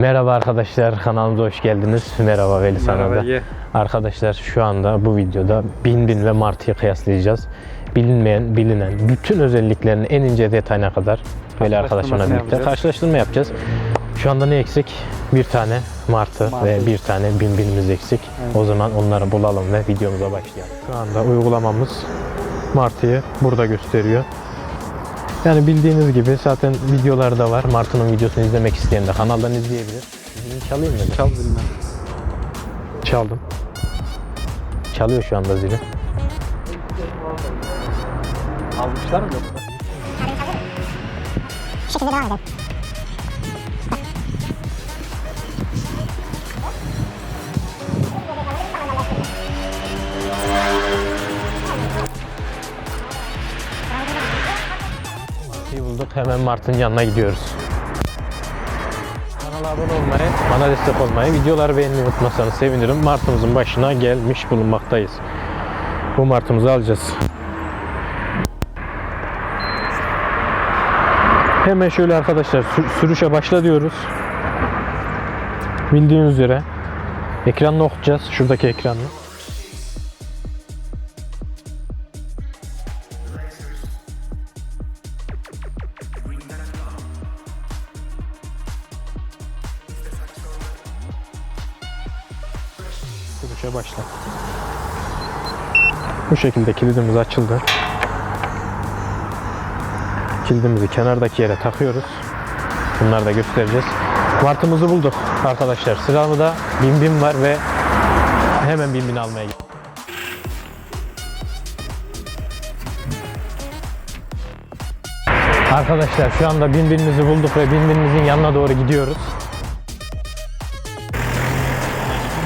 Merhaba arkadaşlar kanalımıza hoş geldiniz. Merhaba Veli sana da. Arkadaşlar şu anda bu videoda Bin Bin ve Martı'yı kıyaslayacağız. Bilinmeyen, bilinen bütün özelliklerini en ince detayına kadar Veli arkadaşımla birlikte yapacağız. karşılaştırma yapacağız. Şu anda ne eksik? Bir tane Martı, Martı. ve bir tane Bin Bin'imiz eksik. Evet. O zaman onları bulalım ve videomuza başlayalım. Şu anda uygulamamız Martı'yı burada gösteriyor. Yani bildiğiniz gibi zaten videolarda var. Martı'nın videosunu izlemek isteyen de kanaldan izleyebilir. Zilini çalayım mı? Çal zilini. Çaldım. Çalıyor şu anda zili. Almışlar mı yoksa? Şekilde devam edelim. Hemen Mart'ın yanına gidiyoruz. Kanala abone olmayı, bana destek olmayı, videoları beğenmeyi unutmazsanız sevinirim. Mart'ımızın başına gelmiş bulunmaktayız. Bu Mart'ımızı alacağız. Hemen şöyle arkadaşlar sür- sürüşe başla diyoruz. Bildiğiniz üzere ekranla okuyacağız. Şuradaki ekranla. Şekilde kilidimiz açıldı. Kilidimizi kenardaki yere takıyoruz. Bunları da göstereceğiz. Martımızı bulduk arkadaşlar. Sıramda bin bin var ve hemen bin bin almaya gidiyorum. Arkadaşlar şu anda bin binimizi bulduk ve bin binimizin yanına doğru gidiyoruz.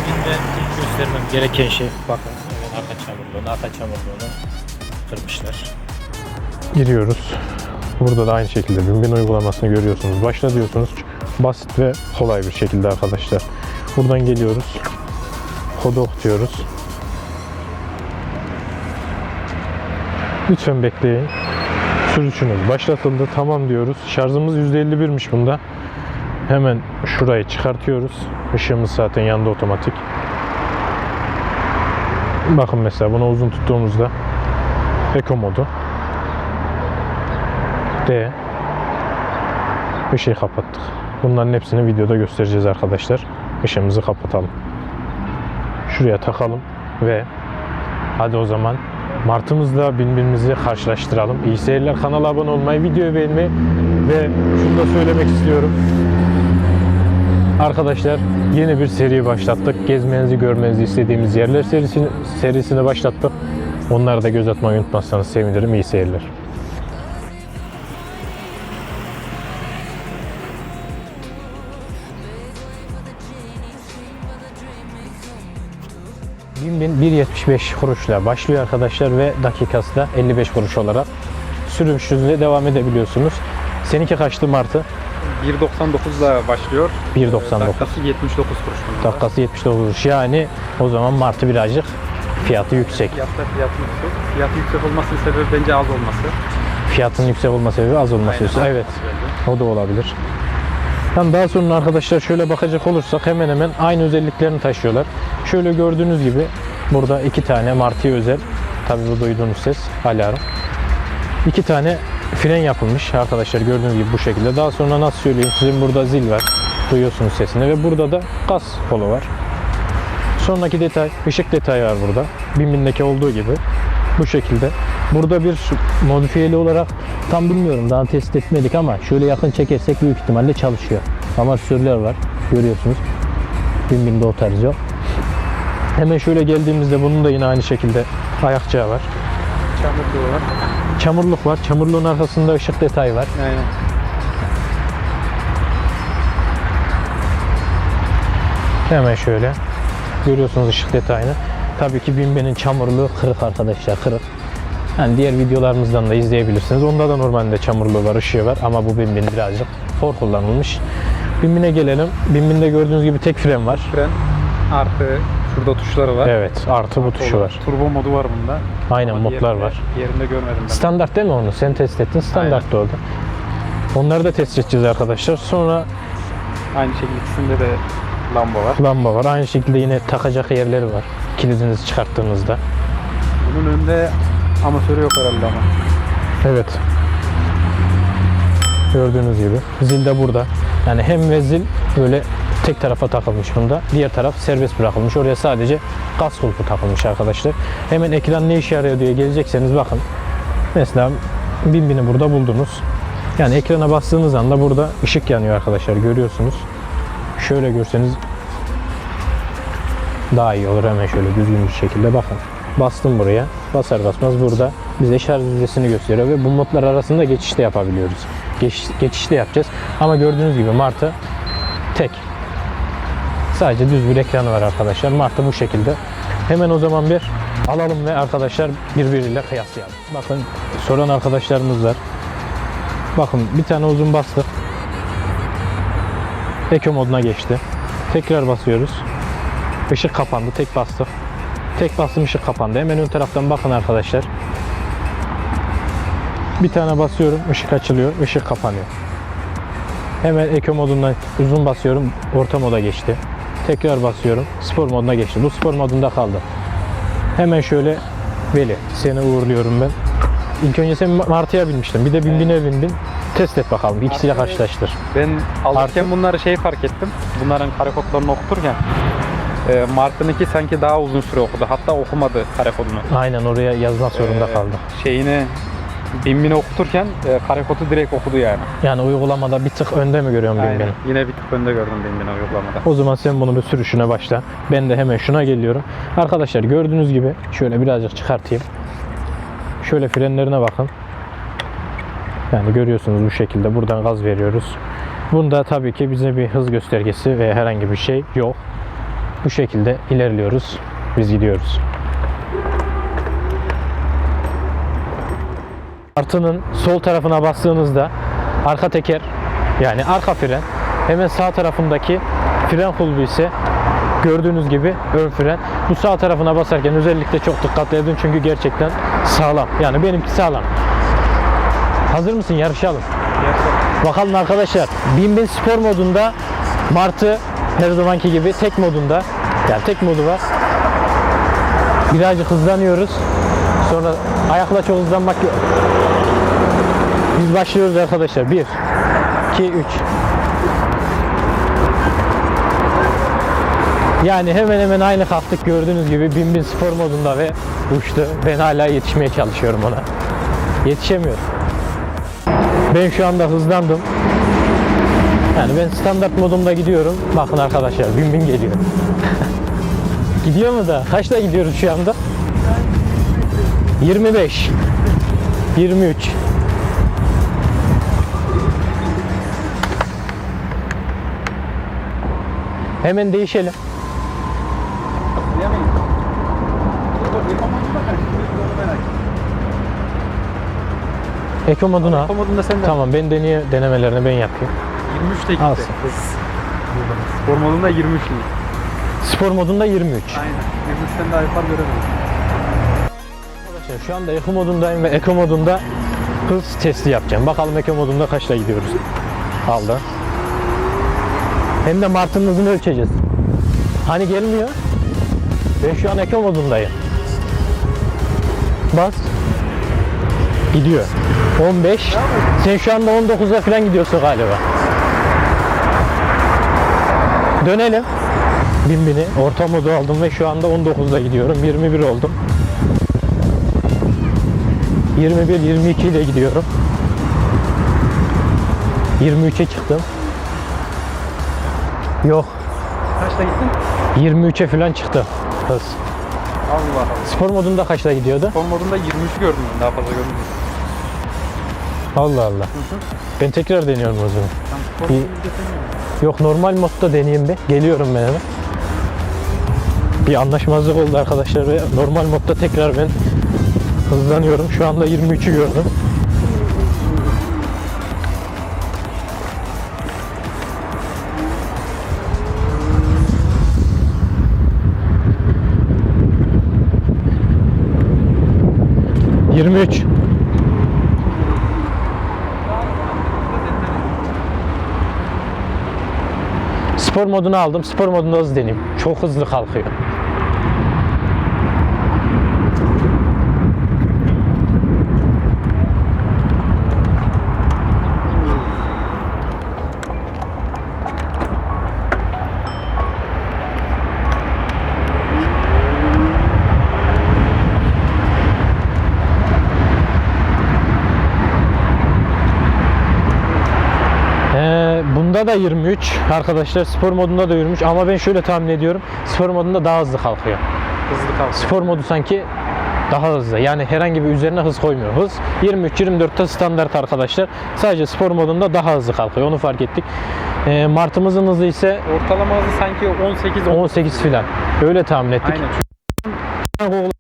Binde ilk göstermem gereken şey bakın arka çamurluğunu, arka çamurluğunu kırmışlar. Giriyoruz. Burada da aynı şekilde bin bin uygulamasını görüyorsunuz. Başla diyorsunuz. Basit ve kolay bir şekilde arkadaşlar. Buradan geliyoruz. Kodu okutuyoruz. Lütfen bekleyin. Sürüşünüz başlatıldı. Tamam diyoruz. Şarjımız %51'miş bunda. Hemen şurayı çıkartıyoruz. Işığımız zaten yanında otomatik. Bakın mesela bunu uzun tuttuğumuzda Eco modu D Işığı kapattık. Bunların hepsini videoda göstereceğiz arkadaşlar. Işığımızı kapatalım. Şuraya takalım ve hadi o zaman Martımızla birbirimizi karşılaştıralım. İyi seyirler. Kanala abone olmayı, videoyu beğenmeyi ve şunu da söylemek istiyorum. Arkadaşlar yeni bir seri başlattık. Gezmenizi, görmenizi istediğimiz yerler serisini, serisini başlattık. Onlara da göz atmayı unutmazsanız sevinirim. İyi seyirler. Bin bin 1.75 kuruşla başlıyor arkadaşlar ve dakikası da 55 kuruş olarak sürüşünüze devam edebiliyorsunuz. Seninki kaçtı Martı? 1.99'da başlıyor. 1.99. Dakikası 79 kuruş. Dakikası 79 kuruş. Yani o zaman Martı birazcık fiyatı yüksek. Fiyatta fiyatı yüksek. Fiyatı yüksek olmasının sebebi bence az olması. Fiyatın yüksek olma sebebi az olması. Aynen. Evet. O da olabilir. Tam daha sonra arkadaşlar şöyle bakacak olursak hemen hemen aynı özelliklerini taşıyorlar. Şöyle gördüğünüz gibi burada iki tane Martı'ya özel. Tabii bu duyduğunuz ses alarm. İki tane fren yapılmış arkadaşlar gördüğünüz gibi bu şekilde. Daha sonra nasıl söyleyeyim sizin burada zil var. Duyuyorsunuz sesini ve burada da gaz kolu var. Sonraki detay ışık detayı var burada. Binbin'deki olduğu gibi bu şekilde. Burada bir modifiyeli olarak tam bilmiyorum daha test etmedik ama şöyle yakın çekersek büyük ihtimalle çalışıyor. Amortisörler var görüyorsunuz. Binbin'de o tarz yok. Hemen şöyle geldiğimizde bunun da yine aynı şekilde ayakçağı var. Çamurluğu var. Çamurluk var. Çamurluğun arkasında ışık detayı var. Aynen. Hemen şöyle görüyorsunuz ışık detayını. Tabii ki Bimbe'nin çamurluğu kırık arkadaşlar kırık. Yani diğer videolarımızdan da izleyebilirsiniz. Onda da normalde çamurluğu var, ışığı var ama bu Bimbe'nin birazcık hor kullanılmış. Bimbin'e gelelim. Bimbin'de gördüğünüz gibi tek fren var. Fren artı şurada tuşları var. Evet, artı bu tuşu var. Turbo modu var bunda. Aynen Ama modlar diğerinde- var. Diğerinde görmedim ben. Standart değil mi onu? Sen test ettin. Standart da oldu. Onları da test edeceğiz arkadaşlar. Sonra Aynı şekilde ikisinde de lamba var. Lamba var. Aynı şekilde yine takacak yerleri var. Kilidinizi çıkarttığınızda. Bunun önünde amatörü yok herhalde ama. Evet. Gördüğünüz gibi. Zil de burada. Yani hem ve zil böyle tek tarafa takılmış bunda. Diğer taraf serbest bırakılmış. Oraya sadece gaz kulpu takılmış arkadaşlar. Hemen ekran ne işe yarıyor diye gelecekseniz bakın. Mesela bin bini burada buldunuz. Yani ekrana bastığınız anda burada ışık yanıyor arkadaşlar. Görüyorsunuz. Şöyle görseniz daha iyi olur. Hemen şöyle düzgün bir şekilde bakın. Bastım buraya. Basar basmaz burada bize şarj yüzdesini gösteriyor ve bu modlar arasında geçiş de yapabiliyoruz. Geç, geçiş de yapacağız. Ama gördüğünüz gibi Martı tek. Sadece düz bir ekranı var arkadaşlar. Martı bu şekilde. Hemen o zaman bir alalım ve arkadaşlar birbiriyle kıyaslayalım. Bakın soran arkadaşlarımız var. Bakın bir tane uzun bastık. Eko moduna geçti. Tekrar basıyoruz. Işık kapandı. Tek bastık. Tek bastım ışık kapandı. Hemen ön taraftan bakın arkadaşlar. Bir tane basıyorum, ışık açılıyor, ışık kapanıyor. Hemen eko modundan uzun basıyorum, orta moda geçti. Tekrar basıyorum, spor moduna geçti. Bu spor modunda kaldı. Hemen şöyle Veli, seni uğurluyorum ben. İlk önce sen Martı'ya binmiştin, bir de Binbin'e bindin. Test et bakalım, ikisiyle karşılaştır. Ben alırken bunları şey fark ettim. Bunların kare kodlarını okuturken e, Mark'ınki sanki daha uzun süre okudu. Hatta okumadı kare kodunu. Aynen oraya yazmak zorunda Ee, kaldı. Şeyini Binbin'i okuturken e, kare kodu direkt okudu yani. Yani uygulamada bir tık önde mi görüyorum Aynen. Binbin'i? Yine bir tık önde gördüm Binbin'i uygulamada. O zaman sen bunu bir sürüşüne başla. Ben de hemen şuna geliyorum. Arkadaşlar gördüğünüz gibi şöyle birazcık çıkartayım. Şöyle frenlerine bakın. Yani görüyorsunuz bu şekilde buradan gaz veriyoruz. Bunda tabii ki bize bir hız göstergesi ve herhangi bir şey yok. Bu şekilde ilerliyoruz. Biz gidiyoruz. Artının sol tarafına bastığınızda arka teker yani arka fren hemen sağ tarafındaki fren kulbu ise gördüğünüz gibi ön fren. Bu sağ tarafına basarken özellikle çok dikkatli edin çünkü gerçekten sağlam. Yani benimki sağlam. Hazır mısın? Yarışalım. Bakalım arkadaşlar. Bin bin spor modunda Martı her zamanki gibi tek modunda yani tek modu var. Birazcık hızlanıyoruz. Sonra ayakla çok hızlanmak yok. Biz başlıyoruz arkadaşlar. 1 2 3 Yani hemen hemen aynı kalktık gördüğünüz gibi bin bin spor modunda ve uçtu. Ben hala yetişmeye çalışıyorum ona. Yetişemiyorum. Ben şu anda hızlandım. Yani ben standart modumda gidiyorum. Bakın arkadaşlar bin bin geliyor. Gidiyor mu da? Kaçta gidiyoruz şu anda? 25 23 Hemen değişelim. Eko moduna. Eko modunda sen de Tamam ben deneye denemelerini ben yapayım. 23 de gitti. Alsın. Spor modunda 23 iyi. Spor modunda 23. Aynen. 23'ten daha yukarı göremedim. Arkadaşlar şu anda Eko modundayım ve Eko modunda hız testi yapacağım. Bakalım Eko modunda kaçla gidiyoruz. Aldı. Hem de Mart'ın hızını ölçeceğiz. Hani gelmiyor? Ben şu an Eko modundayım. Bas. Gidiyor. 15. Sen şu anda 19'a falan gidiyorsun galiba. Dönelim. Bin bini. Orta modu aldım ve şu anda 19'da gidiyorum. 21 oldum. 21 22 ile gidiyorum. 23'e çıktım. Yok. Kaçta gittin? 23'e falan çıktı hız. Allah Allah. Spor modunda kaçta gidiyordu? Spor modunda 23'ü gördüm ben daha fazla görmedim. Allah Allah. Ben tekrar deniyorum o zaman. Spor demiyorum. Yok normal modda deneyeyim bir. Geliyorum ben hemen. Bir anlaşmazlık oldu arkadaşlar ve normal modda tekrar ben hızlanıyorum. Şu anda 23'ü gördüm. Yirmi üç. modunu aldım. Spor modunda hız deneyim. Çok hızlı kalkıyor. Ee, bunda da 23 arkadaşlar spor modunda da 23 ama ben şöyle tahmin ediyorum spor modunda daha hızlı kalkıyor. Hızlı kalkıyor. Spor modu sanki daha hızlı yani herhangi bir üzerine hız koymuyor. Hız 23-24'te standart arkadaşlar. Sadece spor modunda daha hızlı kalkıyor onu fark ettik. Ee, Martımızın hızı ise Ortalama hızı sanki 18 18 filan. Öyle tahmin ettik. Aynen.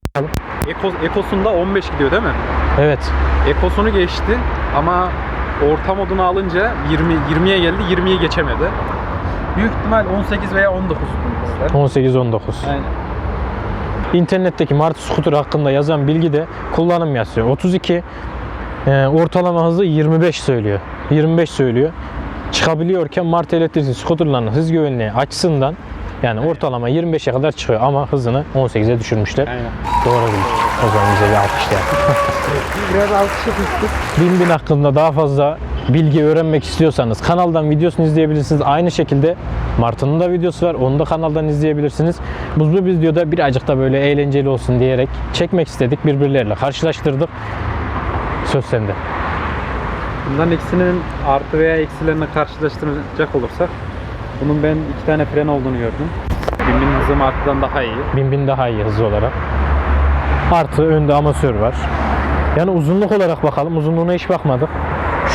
Ekos, Ekos'unda 15 gidiyor değil mi? Evet. Ekos'unu geçti ama orta modunu alınca 20 20'ye geldi. 20'yi geçemedi. Büyük ihtimal 18 veya 19 ister. 18-19. Aynen. İnternetteki Martı scooter hakkında yazan bilgi de kullanım yazıyor. 32 e, ortalama hızı 25 söylüyor. 25 söylüyor. Çıkabiliyorken Martı elektrikli scooterların hız güvenliği açısından yani ortalama 25'e kadar çıkıyor ama hızını 18'e düşürmüşler. Aynen. Doğru bildik. O zaman bize bir alkış ya. Biraz alkış yapıştık. Bin bin hakkında daha fazla bilgi öğrenmek istiyorsanız kanaldan videosunu izleyebilirsiniz. Aynı şekilde Martı'nın da videosu var. Onu da kanaldan izleyebilirsiniz. Biz bu videoda birazcık da böyle eğlenceli olsun diyerek çekmek istedik. Birbirleriyle karşılaştırdık. Söz sende. Bunların ikisinin artı veya eksilerini karşılaştıracak olursak bunun ben iki tane fren olduğunu gördüm. Birbirinin hızı Martı'dan daha iyi. Bin bin daha iyi hızlı olarak. Artı önde amasör var. Yani uzunluk olarak bakalım. Uzunluğuna hiç bakmadık.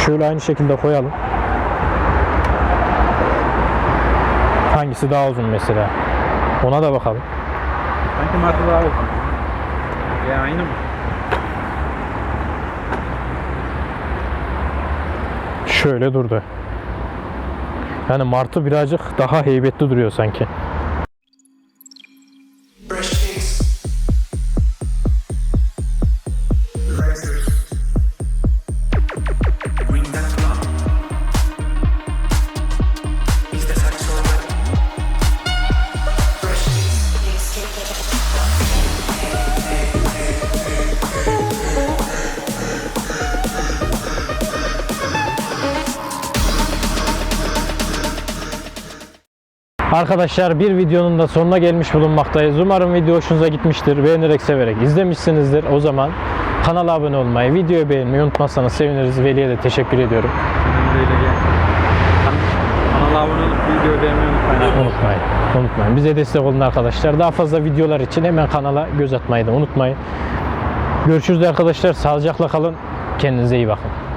Şöyle aynı şekilde koyalım. Hangisi daha uzun mesela? Ona da bakalım. Sanki Martı daha uzun. Ya aynı mı? Şöyle durdu. Yani Martı birazcık daha heybetli duruyor sanki. Arkadaşlar bir videonun da sonuna gelmiş bulunmaktayız. Umarım video hoşunuza gitmiştir. Beğenerek severek izlemişsinizdir. O zaman kanala abone olmayı, videoyu beğenmeyi unutmazsanız seviniriz. Veli'ye de teşekkür ediyorum. Kanala abone olup videoyu beğenmeyi unutmayın. Unutmayın. Unutmayın. Bize destek olun arkadaşlar. Daha fazla videolar için hemen kanala göz atmayı da unutmayın. Görüşürüz arkadaşlar. Sağlıcakla kalın. Kendinize iyi bakın.